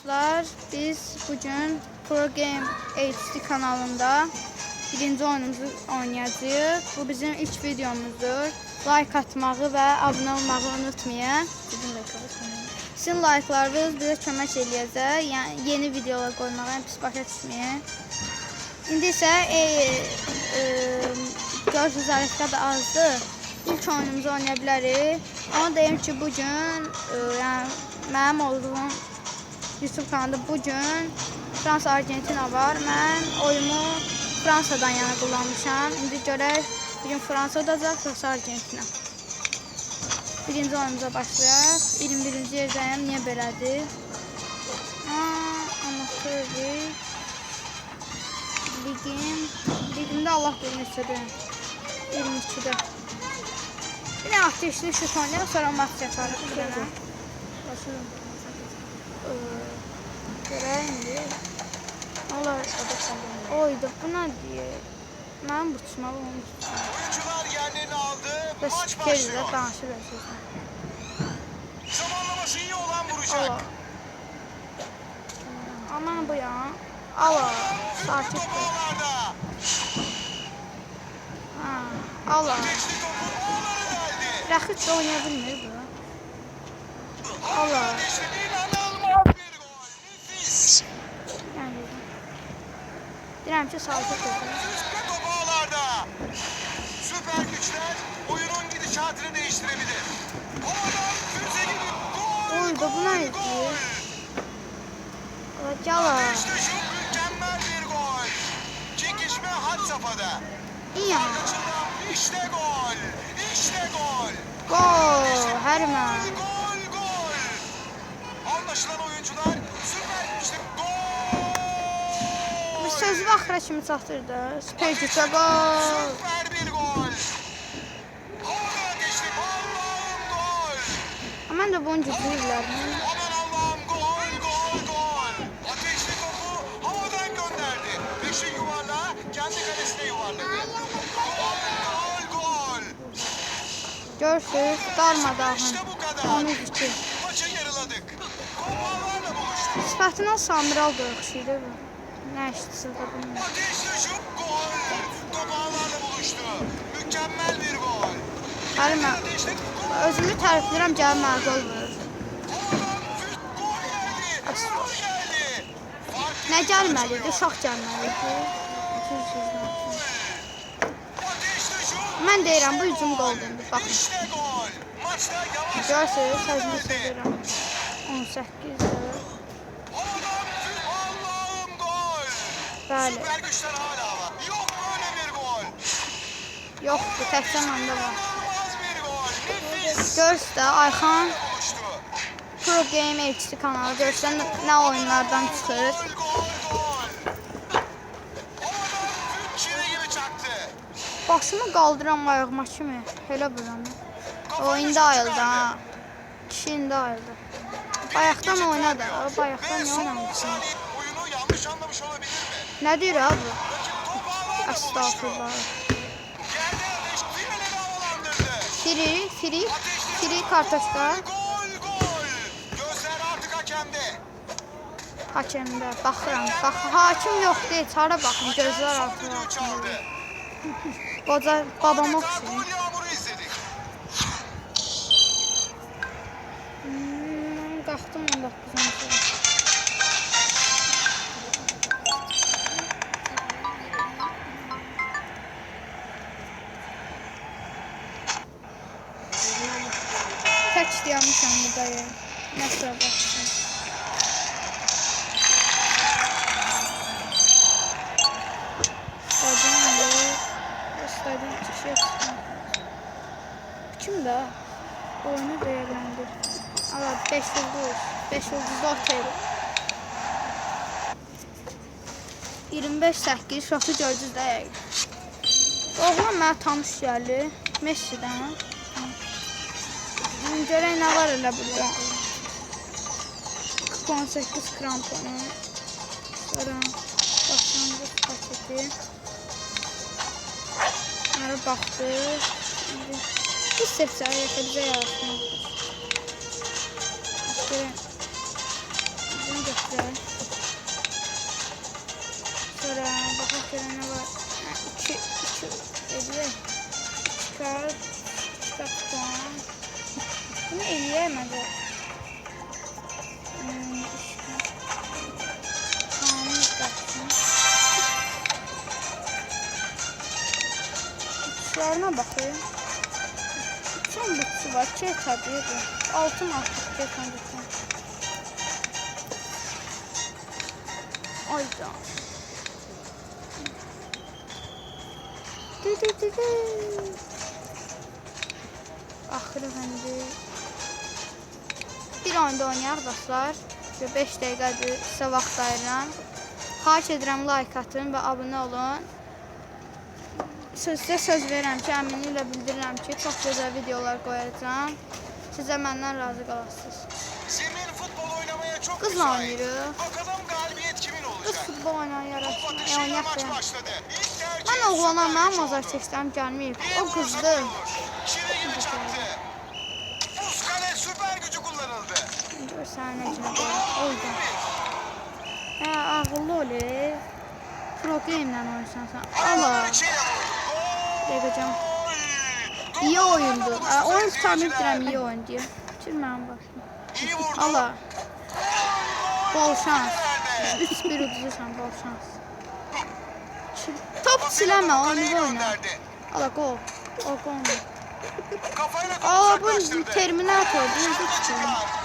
Dostlar, biz bugün Pro Game HD kanalında birinci oyunumuzu oynayacağıq. Bu bizim ilk videomuzdur. Like atmağı və abunə olmağı unutmayın. Sizin like'larınız bizə kömək eləyəcək. Yəni yeni videolar qoymağa pis başa düşməyin. İndi isə e, e, görürsünüz Aleska da azdır. İlk oyunumuzu oynaya bilərik. Amma deyim ki, bu gün e, yəni mənim olduğum YouTube kanalında bu gün Fransa Argentina var. Mən oyumu Fransadan yana kullanmışam. İndi görək bu gün Fransa olacaq yoxsa Argentina. Birinci oyunumuza başlayaq. 21-ci yerdəyəm. Niyə belədir? Amatörlük. Ligim. Ligimdə Allah bilir neçədir. 22-də. Bir ateşli şut oynayaq, sonra maç yaparıq. Başlayalım. Görək indi. Allah O da senden. oydu. Bu nə deyir? Mənim buçuma olmuş. Oyuncular yerlerini aldı. Və Maç başlıyor. sözlə. Zamanlaması iyi olan vuracak. Allah. Aman bu ya. Allah. Ol. ağlarda. Ha. Allah. Geçti topu ağları deldi. Rəxit də oynaya bilmir bu. Allah. Geçti inanılmaz bir gol. Nefis. Yəni. Ol. Ve top ağlarda. Süper güçler oyunun gidişatını değiştirebilir. Havadan füze gibi gol. Oy, da bu nə gol, edir? Allah cala. İşte şu mükemmel bir gol. Çekişme had safhada. İyi. Kaçırılan işte gol. İşte gol. Gol. Hərmən. Gol gol. Anlaşılan oyuncular süper güçlü gol. Sözü axıra kimi çatdırdı. Süper gücə gol. Mən də bunu gücləyirlər. Aman Allah'ım gol gol gol. Ateşli topu havadan gönderdi. Beşi yuvarlağa kendi kalesine yuvarladı. Gol gol gol. Görürsüz, darmadağın. İşte bu kadar. 12. Maçı yarıladık. Kupalarla buluştuk. Sifətindən oxşayır bu. İşdirsə də bilmirəm. Ateşli şut gol. Top ağlarla buluştu. Mükemmel bir gol. Gol. Özümü tərifləyirəm, gəlib mənə gol vurur. Nə gəlməli idi? Uşaq gəlməli idi. Mən deyirəm, bu hücum qoldur. Baxın. İşte. Görürsüz, sözünü sevirəm. 18 Havadan Bəli. Süper güçler hala var. Yok böyle bir gol. Var. İnanılmaz bir gol. Nefis. Görürsüz də Ayxan. Pro Game HD kanalı görsən nə oyunlardan çıxır. Başımı qaldıram ayağıma kimi. Elə buram. O indi ayıldı ha. Kişi indi ayıldı. Bayaqdan oynadı. Bayaqdan nə son 10 oynamışsın? oyunu yanlış anlamış olabilir top ağlarla buluştu. Estağfurullah. Free, free, free hakemde. Hakemdə baxıram. Bax, hakim yoxdur, heç hara baxın, gözlər çaldı. Qoca babam Adeta oxşuyur. gol yağmuru izledik. Hmm, qalxdım 19-cu. Dayanmışam burada ya. Nəsə baxsın. Stadion bu. Stadion çıxış etsin. Kim də? Oyunu değerlendir. Allah 5 yıldız. 5 yıldızlı otel. 25 8 şoku gördünüz də yəqin. Oğlan mənə tanış gəldi. Messi-dən. Tencere ne var öyle burada? 18 kramponu. Sonra başlangıç paketi. Bunlara baxdıq. İndi bu sevsə ayaqda bizə yarasın. Görün. Bunu götürək. Sonra baxaq görən nə var. 2 2 edək. Çıxar. Bunu eləyəmədi. Hmm, işte. Kanun qaçsın. Uçlarına bakayım. Uçan butsu var. Çek tabii bu. Altın artık çekan butsu. Ayda. Dü dü dü dü. Axırı bəndi. Bir oyunda oynayaq dostlar. 5 dəqiqədir sizə vaxt ayıram. Xahiş edirəm like atın və abunə olun. Sizə söz verirəm ki, əminliklə bildirirəm ki, çox gözəl videolar qoyacağam. Sizə məndən razı qalasınız. Zemin futbol oynamaya çok Kızla müsait. oynuyor. Bakalım galibiyet kimin Qız olacak? futbol oynayan Top atışıyla oynayaq maç da. başladı. İlk tercih Mən oğlana süper güç mazar oldu. çəksəm gəlməyib. İyi O qızdı. gol olur. Çile gibi çaktı. Fuskale süper gücü kullanıldı. Görsən necə qoyur. Oyda. Hə, ağıllı ol. e. Pro game-lə oynasan sən. Allah. Gol! İyi oyundu. Ə, Oyun tutanıb deyirəm iyi oyun deyir. Çür mənim başım. İyi vurdu. Allah. Bol şans. Nerede? 3-1 uduzursan bol şans. Top siləmə, oyunu oyna. Allah gol. O gol. Aa bu. Terminator necə Şutu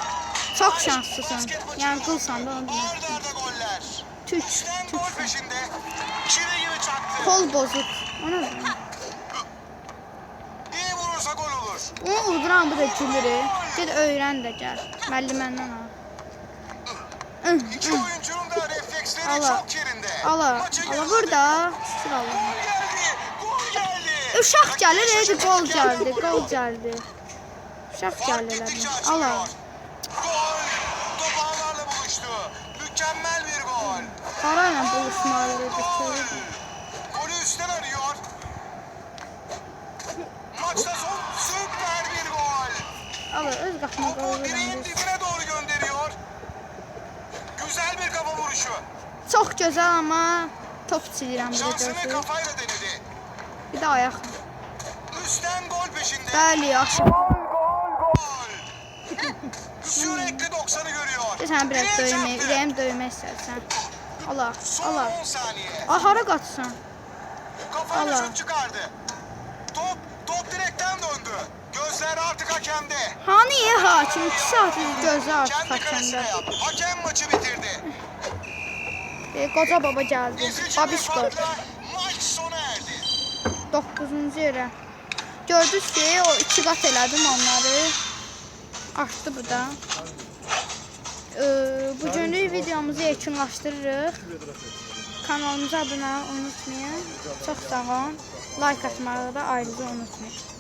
Çox şanslısın. Yəni qılsan da onu gibi çaktı. Kol bozuk. O nə? İyi vurursa gol olur. Onu uduran bu da gülür. Ged öyrən də gəl. Müəlliməndən al. Ih, İki oyuncunun da Allah. çok burada. Şur Allah. Uşaq gəlir, edi gol gəldi, gol gəldi. Uşaq Fark gəlir Parayla. Gol. Golü üstten arıyor. Maçta son süper bir gol. Ala öz Topu qol direğin dibine doğru gönderiyor. Güzel bir kafa vuruşu. Çox gözəl amma top silirəm bu Şansını kafayla denedi. Bir də ayaq. Üstten gol peşinde. Bəli, yaxşı. Gol gol gol. Sürekli 90'ı görüyor. Sən biraz döymək, ürəyim döymək istərsən. Allah, Allah. 10 saniye. Ah, hara qaçsan? Kafayla Allah. şut çıkardı. Top, top direkten döndü. Gözler artık hakemde. Hani ya hakim 2 saat gözü artıq Kendi yaptı. Hakem maçı bitirdi. E, qoca baba gəldi. İzleyici bir Babişko. maç sona erdi. 9-cu yerə. Gördünüz ki, o 2 qat elədim onları. Artdı bu da. Ee, bu günlük videomuzu yekunlaşdırırıq. Kanalımıza abunə olmayı unutmayın. Çox sağ olun. Like atmağı da ayrıca unutmayın.